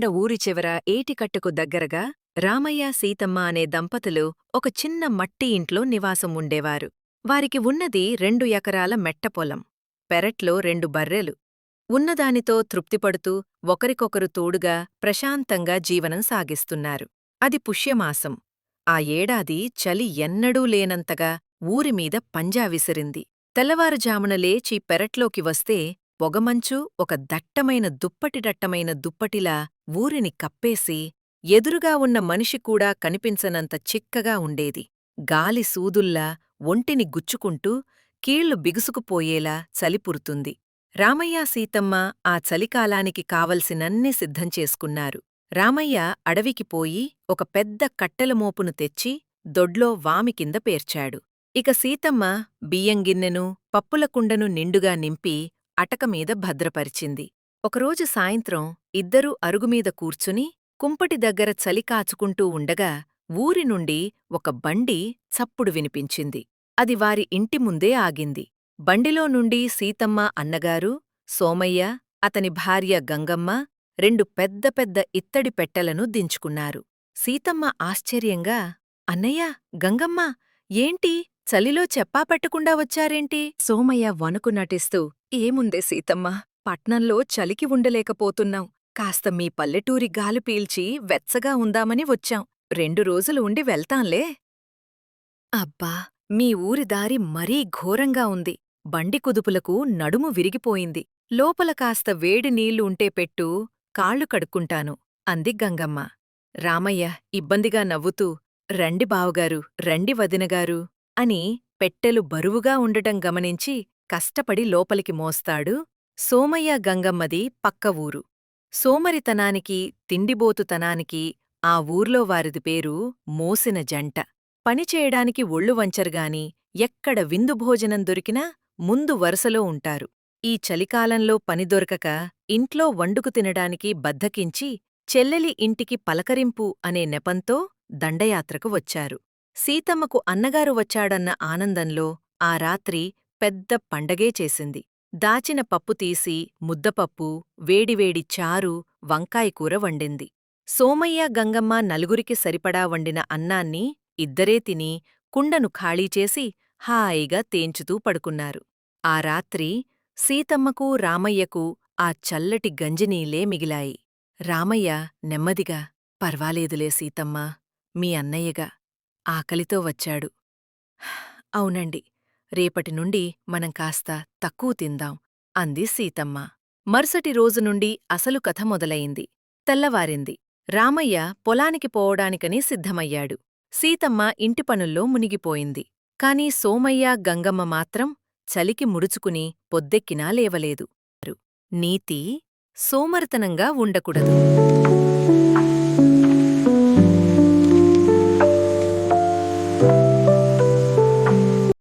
కాకినాడ ఊరి చివర ఏటికట్టుకు దగ్గరగా రామయ్య సీతమ్మ అనే దంపతులు ఒక చిన్న మట్టి ఇంట్లో నివాసం ఉండేవారు. వారికి ఉన్నది రెండు ఎకరాల మెట్టపొలం పెరట్లో రెండు బర్రెలు. ఉన్నదానితో తృప్తిపడుతూ ఒకరికొకరు తోడుగా ప్రశాంతంగా జీవనం సాగిస్తున్నారు. అది పుష్యమాసం. ఆ ఏడాది చలి ఎన్నడూ లేనంతగా ఊరిమీద పంజా విసిరింది. తెల్లవారుజామున లేచి పెరట్లోకి వస్తే పొగమంచు ఒక దట్టమైన దుప్పటిడట్టమైన దుప్పటిలా ఊరిని కప్పేసి ఎదురుగా ఉన్న మనిషి కూడా కనిపించనంత చిక్కగా ఉండేది. గాలి సూదుల్లా ఒంటిని గుచ్చుకుంటూ కీళ్ళు బిగుసుకుపోయేలా చలిపురుతుంది రామయ్య సీతమ్మ ఆ చలికాలానికి కావలసినన్ని సిద్ధంచేసుకున్నారు రామయ్య అడవికి పోయి ఒక పెద్ద కట్టెల మోపును తెచ్చి దొడ్లో వామి కింద పేర్చాడు. ఇక సీతమ్మ బియ్యంగిన్నెను పప్పులకుండను నిండుగా నింపి అటకమీద భద్రపరిచింది. ఒకరోజు సాయంత్రం ఇద్దరూ అరుగుమీద కూర్చుని కుంపటి దగ్గర చలి కాచుకుంటూ ఉండగా ఊరి నుండి ఒక బండి చప్పుడు వినిపించింది. అది వారి ఇంటి ముందే ఆగింది. బండిలో నుండి సీతమ్మ అన్నగారు సోమయ్య అతని భార్య గంగమ్మ రెండు పెద్ద పెద్ద ఇత్తడి పెట్టెలను దించుకున్నారు. సీతమ్మ ఆశ్చర్యంగా అన్నయ్య గంగమ్మ ఏంటి? చలిలో చెప్పా పెట్టకుండా వచ్చారేంటి? సోమయ్య వణుకు నటిస్తూ ఏముందే సీతమ్మ పట్నంలో చలికి ఉండలేకపోతున్నాం. కాస్త మీ పల్లెటూరి గాలి పీల్చి వెచ్చగా ఉందామని వచ్చాం. రెండు రోజులు ఉండి వెళ్తాంలే అబ్బా మీ ఊరి దారి మరీ ఘోరంగా ఉంది. బండి కుదుపులకు నడుము విరిగిపోయింది. లోపల కాస్త వేడి నీళ్ళు ఉంటే పెట్టు కాళ్ళు కడుక్కుంటాను. అంది గంగమ్మ. రామయ్య ఇబ్బందిగా నవ్వుతూ రండి బావగారు రండి వదినగారు అని పెట్టెలు బరువుగా ఉండటం గమనించి కష్టపడి లోపలికి మోస్తాడు సోమయ్య గంగమ్మది పక్క ఊరు. సోమరితనానికి తిండిబోతుతనానికి ఆ ఊర్లో వారిది పేరు మోసిన జంట. పనిచేయడానికి ఒళ్ళు వంచరుగాని ఎక్కడ విందు భోజనం దొరికినా ముందు వరుసలో ఉంటారు. ఈ చలికాలంలో పని దొరకక ఇంట్లో వండుకు తినడానికి బద్ధకించి చెల్లెలి ఇంటికి పలకరింపు అనే నెపంతో దండయాత్రకు వచ్చారు. సీతమ్మకు అన్నగారు వచ్చాడన్న ఆనందంలో ఆ రాత్రి పెద్ద పండగే చేసింది. దాచిన పప్పు తీసి ముద్దపప్పు వేడివేడి చారు వంకాయకూర వండింది. సోమయ్య గంగమ్మ నలుగురికి సరిపడా వండిన అన్నాన్ని ఇద్దరే తిని కుండను ఖాళీచేసి హాయిగా తేంచుతూ పడుకున్నారు. ఆ రాత్రి సీతమ్మకు రామయ్యకు ఆ చల్లటి గంజినీలే మిగిలాయి. రామయ్య నెమ్మదిగా పర్వాలేదులే సీతమ్మా మీ అన్నయ్యగా ఆకలితో వచ్చాడు. అవునండి. రేపటి నుండి మనం కాస్త తక్కువ తిందాం అంది సీతమ్మ. మరుసటి రోజు నుండి అసలు కథ మొదలయింది తెల్లవారింది. రామయ్య పొలానికి పోవడానికని సిద్ధమయ్యాడు. సీతమ్మ ఇంటి పనుల్లో మునిగిపోయింది. కాని సోమయ్య గంగమ్మ మాత్రం చలికి ముడుచుకుని పొద్దెక్కినా లేవలేదు. నీతి సోమరితనంగా ఉండకూడదు.